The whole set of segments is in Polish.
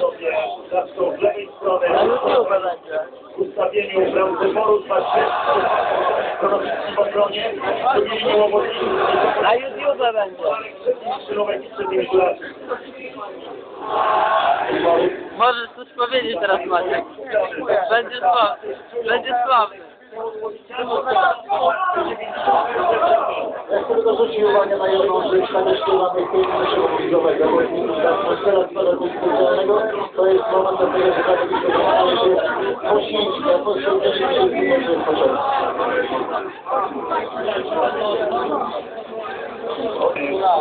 sobie zaczną z lewej strony Na YouTube będzie. w ustawieniu wyboru dwa Konowicki w obronie, w drugiej łomotnicy Na YouTube będzie. Żulacy. Możesz coś powiedzieć teraz Maciek. Będzie sławny. Będzie sławny. Ja chcę tylko zwrócić uwagę na jedną rzecz, na myśli mamy filmu naszego bo stara coś specjalnego, to jest moment do tego, że tak jak się poświęcić, poświęcić się w początku.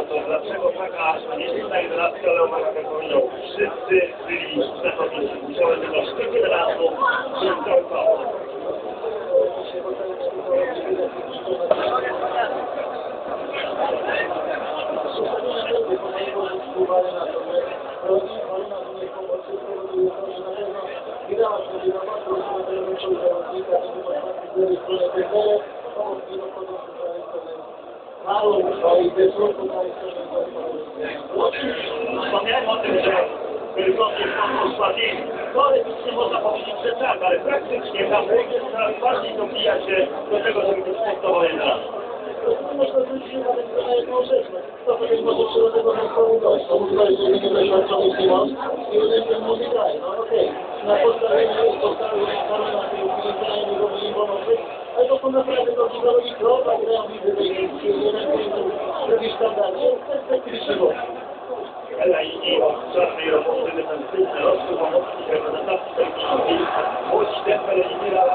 To dlaczego taka nieliczna jedenastka Leopolda powiedział, wszyscy byli zasadniczy. Musiałem tylko sztykiem razu Wspomniałem o tym, że Wielkopolskie są osłabieni. Teoretycznie można powiedzieć, że tak, ale praktycznie młodzież coraz bardziej dobija się do tego, żeby być sportowo jedna. Można zwrócić uwagę na jedną rzecz. To jest może przyrodnego gość. To mówi, że jest niedoświadczony Simon i jeden ten mówi. No okej. Na podstawie podstawie na tej chwili nie robili pomocy. Ale to są naprawdę dobrzy zawodnicy. Oba grają widzę, że jest jakiś standardzie. To jest specyficzny gość. Ela i i od czarnej roboty defensywnej, rozwój pomocnik reprezentacji technicznej, młodzi i Mila,